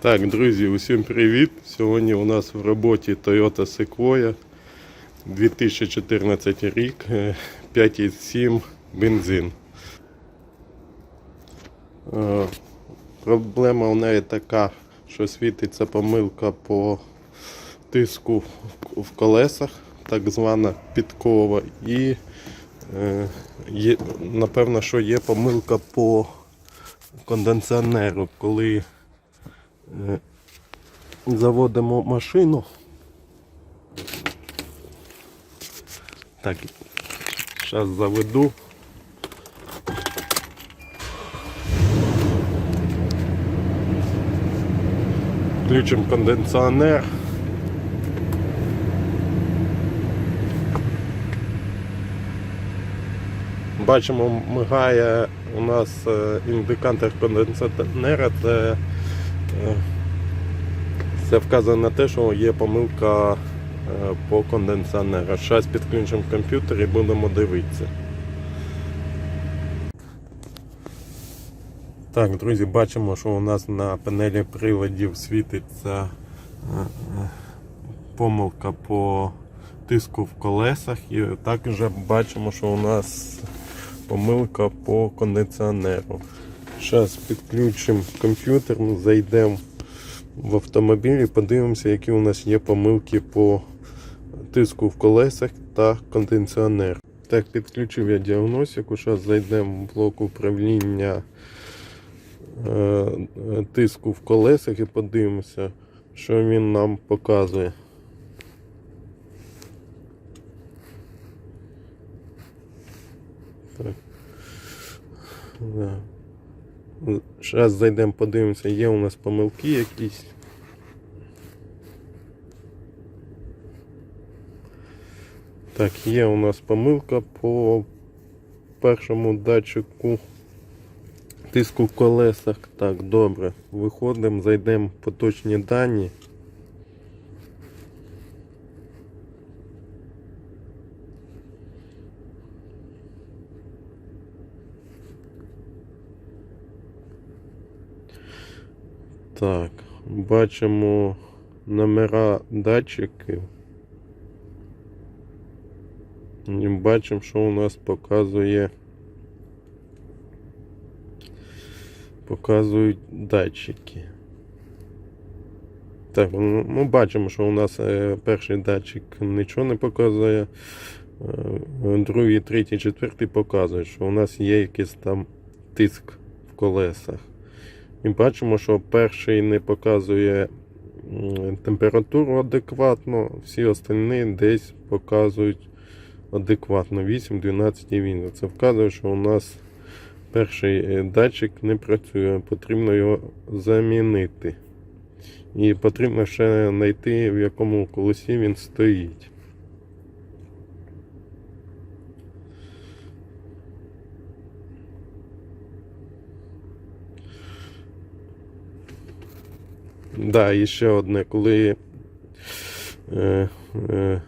Так, друзі, усім привіт! Сьогодні у нас в роботі Toyota Sequoia 2014 рік, е, 5,7 бензин. Е, Проблема у неї така, що світиться помилка по тиску в- колесах, так звана підкова, і е, напевно, що є помилка по кондиціонеру, коли Е, заводимо машину. Так, зараз заведу. Включимо кондиціонер. Бачимо, мигає у нас е, індикатор кондиціонера. Це е, це вказує на те, що є помилка е, по кондиціонеру. Зараз підключимо комп'ютер і будемо дивитися. Так, друзі, бачимо, що у нас на панелі приладів світиться е, е, помилка по тиску в колесах. І також бачимо, що у нас помилка по кондиціонеру. Зараз підключимо комп'ютер, зайдемо в автомобіль і подивимося, які у нас є помилки по тиску в колесах та кондиціонер. Так, підключив я діагностику. Зараз зайдемо в блок управління е, тиску в колесах і подивимося, що він нам показує. Так. Да. Зараз зайдемо, подивимося, є у нас помилки якісь. Так, є у нас помилка по першому датчику тиску в колесах. Так, добре. Виходимо, зайдемо в поточні дані. Так, бачимо номера датчиків. І бачимо, що у нас показує. Показують датчики. Так, ну, ми бачимо, що у нас е, перший датчик нічого не показує. е, Другий, третій, четвертий показують, що у нас є якийсь там тиск в колесах. І бачимо, що перший не показує температуру адекватно, всі остальні десь показують адекватно 8-12 він. Це вказує, що у нас перший е, датчик не працює, потрібно його замінити. І потрібно ще знайти, в якому колесі він стоїть. Да, і ще одне, коли е, е,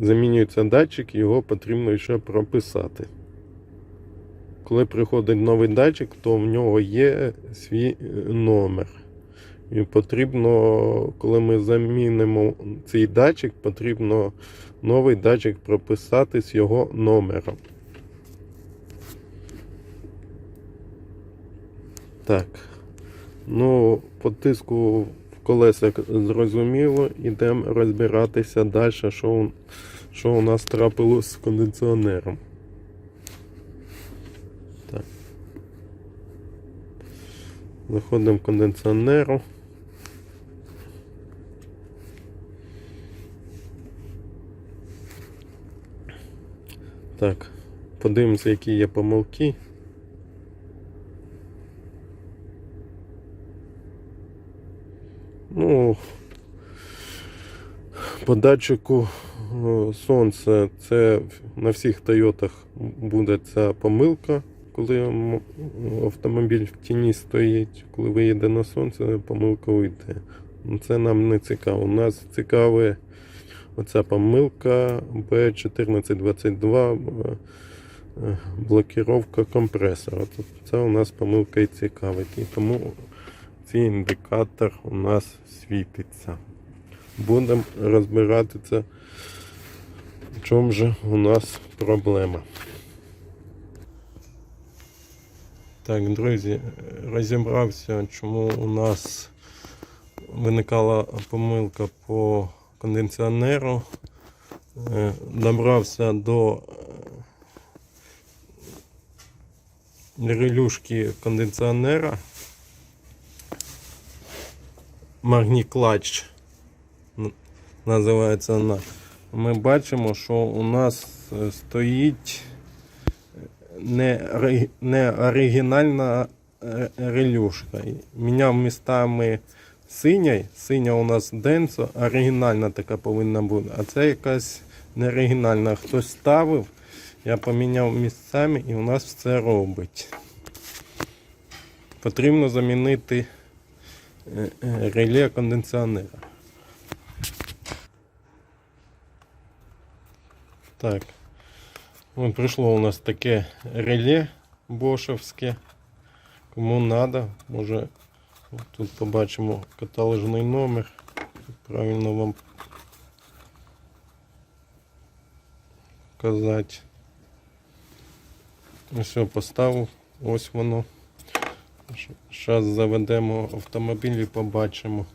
замінюється датчик, його потрібно ще прописати. Коли приходить новий датчик, то в нього є свій е, номер. І потрібно, коли ми замінимо цей датчик, потрібно новий датчик прописати з його номером. Так. Ну, по тиску в колесах зрозуміло, ідемо розбиратися далі, що, що у нас трапилось з кондиціонером. Так. Заходимо в кондиціонеру. Так, подивимося, які є помилки. Ну, по датчику е, сонця це на всіх Тойотах буде ця помилка, коли автомобіль в тіні стоїть, коли виїде на сонце, помилка уйде. Ну, Це нам не цікаво. У нас цікаве оця помилка B1422 е, е, блокировка компресора. Тобто Це у нас помилка і цікавить. І тому цей індикатор у нас світиться. Будемо розбирати це, в чому же у нас проблема. Так, друзі, розібрався, чому у нас виникала помилка по кондиціонеру. Е, Добрався до е, релюшки кондиціонера. Магніклач називається вона. Ми бачимо, що у нас е, стоїть не, не оригінальна е, релюшка. Міняв містами синя. Синя у нас денсо, оригінальна така повинна бути. А це якась не оригінальна. Хтось ставив, я поміняв місцями і у нас все робить. Потрібно замінити е, е, реле кондиціонера. Так. От прийшло у нас таке реле бошевське. Кому треба, може тут побачимо каталожний номер. Правильно вам казати. Все, поставив. Ось воно. Зараз заведемо автомобіль і побачимо.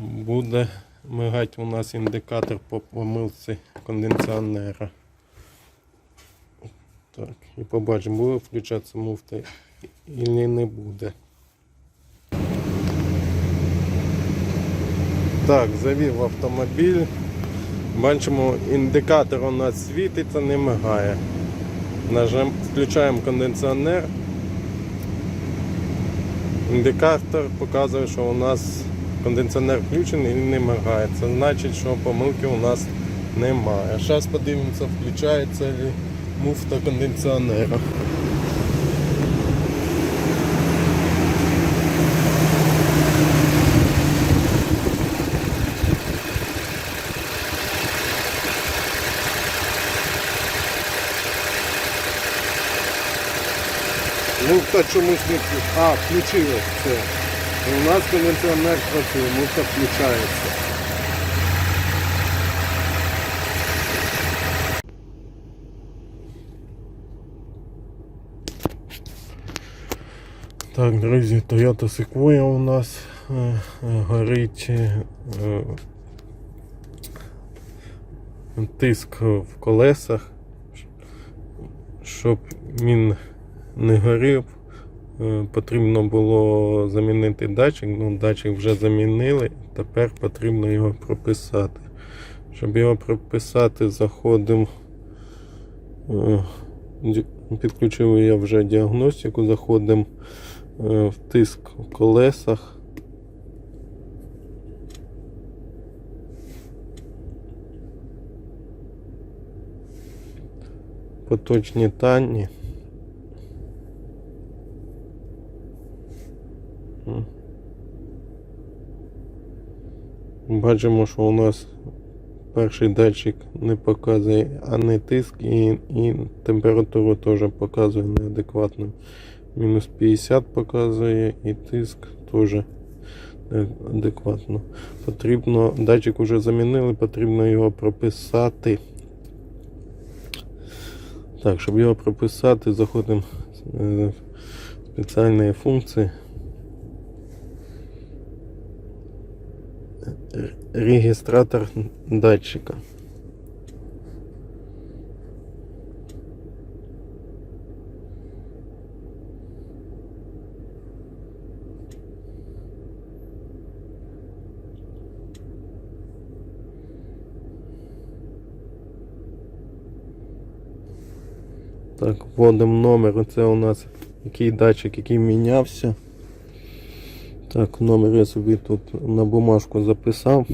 Буде мигати у нас індикатор по помилці кондиціонера. Так, і побачимо, буде включатися муфта і не буде. Так, завів автомобіль. Бачимо, індикатор у нас світиться, не мигає. Нажим, включаємо кондиціонер. Індикатор показує, що у нас кондиціонер включений і не мигає. Це значить, що помилки у нас немає. Зараз подивимося, включається ли муфта кондиціонера. Муфта чомусь не А, включилось все. У нас кондиціонер працює, муфта включається. Так, друзі, Toyota Sequoia у нас е, е, горить е, тиск в колесах, щоб він не горів. е, Потрібно було замінити датчик, ну датчик вже замінили, тепер потрібно його прописати. Щоб його прописати, заходимо, е, підключив я вже діагностику, заходимо е, в тиск в колесах. Поточні дані. Бачимо, що у нас перший датчик не показує, а не тиск і, і температуру теж показує неадекватно. Мінус 50 показує і тиск теж неадекватно. Потрібно, датчик вже замінили, потрібно його прописати. Так, щоб його прописати, заходимо е, в спеціальні функції. Регістратор датчика. Так, вводимо номер. Це у нас який датчик, який мінявся. Так, номер я собі тут на бумажку записав.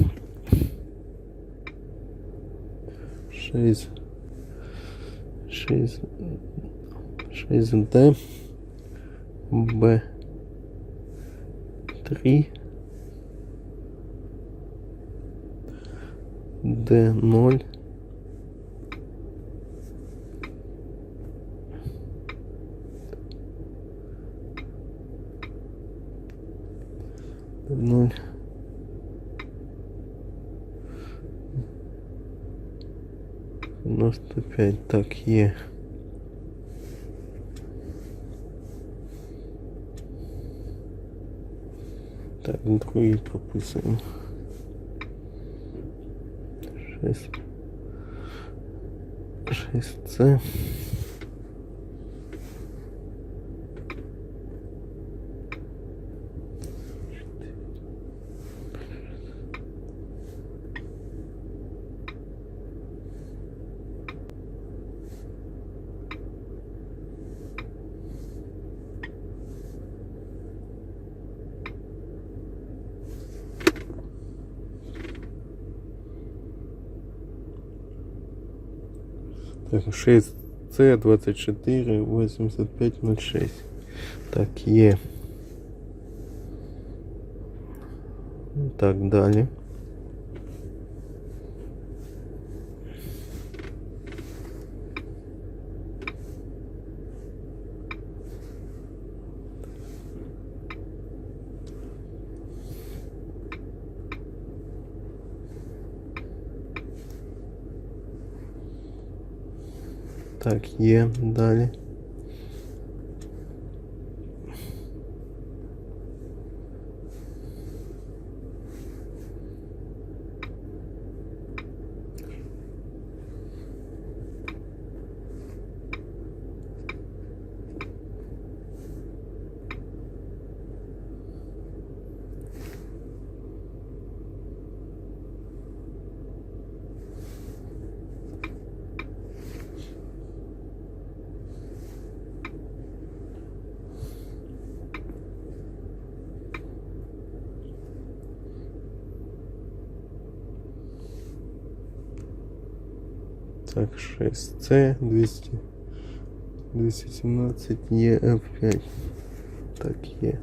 6 6 6D Б. 3 Д 0 Дев'яносто п'ять, так, є. Так, другий прописуємо. Шесть. Шесть це. Так, 6C 24 8506. Так, є. Так, далі. Так, є далі. Так, 6C 200 217 є F5. Так, є.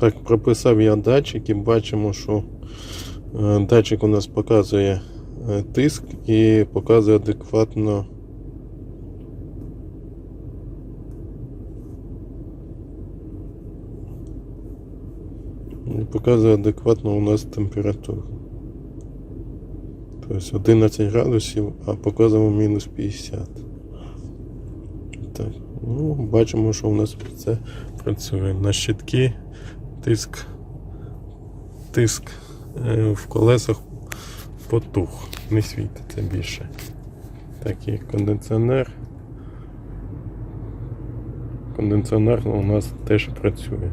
Так, прописав я датчик і бачимо, що е, датчик у нас показує е, тиск і показує адекватно. І Показує адекватно у нас температуру. Тобто 11 градусів, а показуємо мінус 50. Так, ну, бачимо, що у нас це працює. На щитки тиск, тиск е, в колесах потух. Не світиться більше. Такий кондиціонер. Кондиціонер у нас теж працює.